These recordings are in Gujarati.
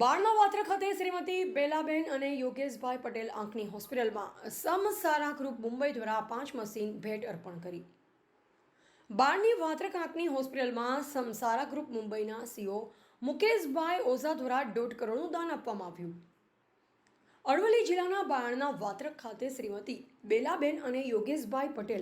બાળના વાત્રા ખાતે શ્રીમતી બેલાબેન અને યોગેશભાઈ પટેલ આંખની હોસ્પિટલમાં સમસારા ગ્રુપ મુંબઈ દ્વારા પાંચ મશીન ભેટ અર્પણ કરી. બાળની વાત્રક આંખની હોસ્પિટલમાં સમસારા ગ્રુપ મુંબઈના સીઓ મુકેશભાઈ ઓઝા દ્વારા દોઢ કરોડનું દાન આપવામાં આવ્યું. અરવલ્લી જિલ્લાના બાયણના વાત્રક ખાતે શ્રીમતી બેલાબેન અને યોગેશભાઈ પટેલ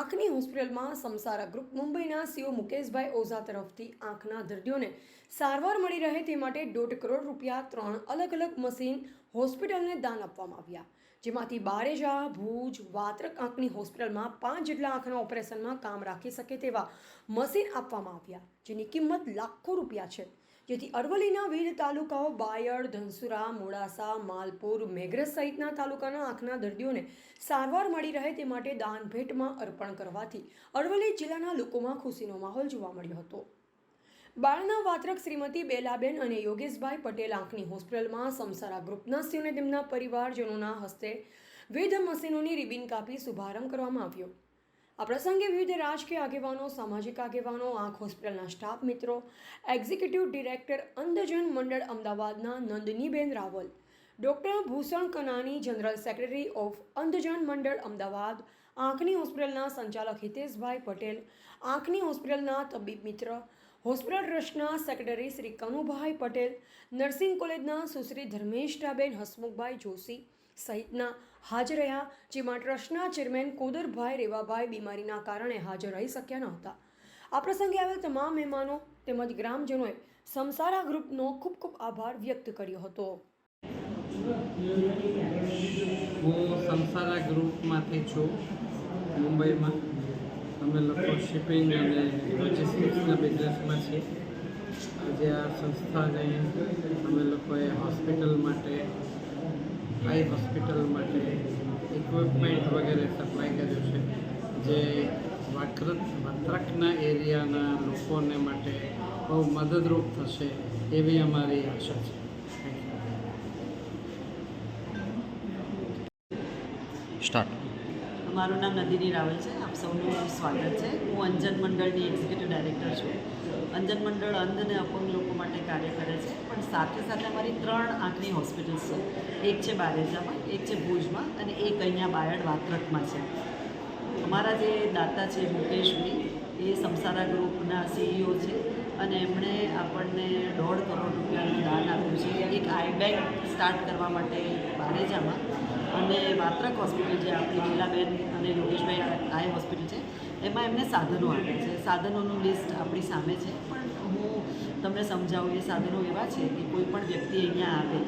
આંખની હોસ્પિટલમાં સમસારા ગ્રુપ મુંબઈના સીઓ મુકેશભાઈ ઓઝા તરફથી આંખના દર્દીઓને સારવાર મળી રહે તે માટે દોઢ કરોડ રૂપિયા ત્રણ અલગ અલગ મશીન હોસ્પિટલને દાન આપવામાં આવ્યા. જેમાંથી બારેજા, ભુજ, વાત્રક આંખની હોસ્પિટલમાં પાંચ જેટલા આંખના ઓપરેશનમાં કામ રાખી શકે તેવા મશીન આપવામાં આવ્યા, જેની કિંમત લાખો રૂપિયા છે. જેથી અરવલ્લીના વિવિધ તાલુકાઓ બાયડ, ધનસુરા, મોડાસા, માલપુર, મેઘરજ સહિતના તાલુકાના આંખના દર્દીઓને સારવાર મળી રહે તે માટે દાન ભેટમાં અર્પણ કરવાથી અરવલ્લી જિલ્લાના લોકોમાં ખુશીનો માહોલ જોવા મળ્યો હતો. બાળના વાત્રક શ્રીમતી બેલાબેન અને યોગેશભાઈ પટેલ આંખની હોસ્પિટલમાં સમસારા ગ્રુપના સિંહને તેમના પરિવારજનોના હસ્તે વિવિધ મશીનોની રિબિન કાપી શુભારંભ કરવામાં આવ્યો. આ પ્રસંગે વિવિધ રાજકીય આગેવાનો, સામાજિક આગેવાનો, આંખ હોસ્પિટલના સ્ટાફ મિત્રો, એક્ઝિક્યુટિવ ડિરેક્ટર અંધજન મંડળ અમદાવાદના Nandiniben Raval, doctor Bhushan Kanani general secretary of Andhjan Mandal Ahmedabad, આંખની હોસ્પિટલના સંચાલક હિતેશભાઈ પટેલ, આંખની હોસ્પિટલના તબીબ મિત્ર, હોસ્પિટલ ટ્રસ્ટના સેક્રેટરી શ્રી કનુભાઈ પટેલ, નર્સિંગ કોલેજના સુશ્રી ધર્મેશટાબેન હસમુખભાઈ જોશી સહિતના હાજર રહ્યા. જેમાં ટ્રસ્ટના ચેરમેન કોદરભાઈ રેવાભાઈ બીમારીના કારણે હાજર રહી શક્યા નહોતા આ પ્રસંગે આવેલ તમામ મહેમાનો તેમજ ગ્રામજનોએ સમસારા ગ્રુપનો ખૂબ ખૂબ આભાર વ્યક્ત કર્યો હતો. હું સંસારા ગ્રુપમાંથી છું, મુંબઈમાં. અમે લોકો શિપિંગ અને લોજિસ્ટિક્સના બિઝનેસમાં છીએ. આજે આ સંસ્થાને અમે લોકોએ હોસ્પિટલ માટે આઈ હોસ્પિટલ માટે ઇક્વિપમેન્ટ વગેરે સપ્લાય કર્યું છે, જે વાક્રત, વત્રકના એરિયાના લોકોને માટે બહુ મદદરૂપ થશે એવી અમારી આશા છે. સ્ટાર્ટ મારું નામ નદીની રાવલ છે. આપ સૌનું સ્વાગત છે. હું અંજન મંડળની એક્ઝિક્યુટિવ ડાયરેક્ટર છું. અંજન મંડળ અંધ અને અપંગ લોકો માટે કાર્ય કરે છે. પણ સાથે સાથે અમારી ત્રણ આંખની હોસ્પિટલ્સ છે. એક છે બારેજામાં, એક છે ભુજમાં અને એક અહીંયા બાયડ વાત્રકમાં છે. અમારા જે દાતા છે મુકેશભાઈ એ સમસારા ગ્રુપના સીઈઓ છે અને એમણે આપણને દોઢ કરોડ રૂપિયાનું દાન આપ્યું છે. એક આઈ બેંક સ્ટાર્ટ કરવા માટે બારેજામાં અને વાત્રક હોસ્પિટલ જે આપણી લીલાબેન અને યોગેશભાઈ આઈ હોસ્પિટલ છે, એમાં એમને સાધનો આપ્યા છે. સાધનોનું લિસ્ટ આપણી સામે છે. પણ હું તમને સમજાવું, એ સાધનો એવા છે કે કોઈ પણ વ્યક્તિ અહીંયા આવે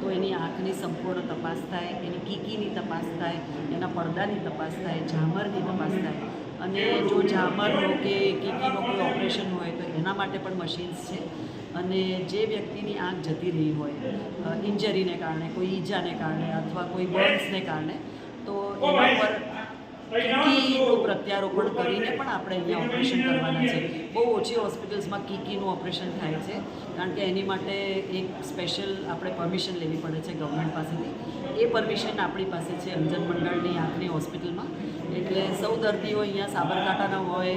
તો એની આંખની સંપૂર્ણ તપાસ થાય, એની કીકીની તપાસ થાય, એના પડદાની તપાસ થાય, ઝામરની તપાસ થાય. અને જો જામરનો કે કીકીનો કોઈ ઓપરેશન હોય તો એના માટે પણ મશીન્સ છે. અને જે વ્યક્તિની આંખ જતી રહી હોય ઇન્જરીને કારણે, કોઈ ઈજાને કારણે અથવા કોઈ બર્ન્સને કારણે, તો એના પર કીકીનું પ્રત્યારોપણ કરીને પણ આપણે અહીંયા ઓપરેશન કરવાના છે. બહુ ઓછી હોસ્પિટલ્સમાં કીકીનું ઓપરેશન થાય છે. કારણ કે એની માટે એક સ્પેશિયલ આપણે પરમિશન લેવી પડે છે ગવર્મેન્ટ પાસેથી. એ પરમિશન આપણી પાસે છે અંજન મંડળની આંખની હોસ્પિટલમાં એટલે સૌ દર્દીઓ અહીંયા સાબરકાંઠાના હોય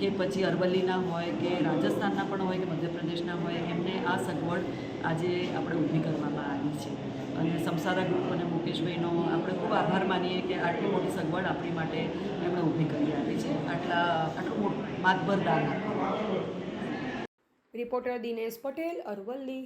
કે પછી અરવલ્લીના હોય કે રાજસ્થાનના પણ હોય કે મધ્યપ્રદેશના હોય, એમને આ સગવડ આજે આપણે ઊભી કરવામાં આવી છે. અને સમસારા ગ્રુપ અને મુકેશભાઈનો આપણે ખૂબ આભાર માનીએ કે આટલી મોટી સગવડ આપણી માટે એમણે ઊભી કરી આપી છે. આટલા, આટલું મોટું માતભર દાન રિપોર્ટર દિનેશ પટેલ, અરવલ્લી.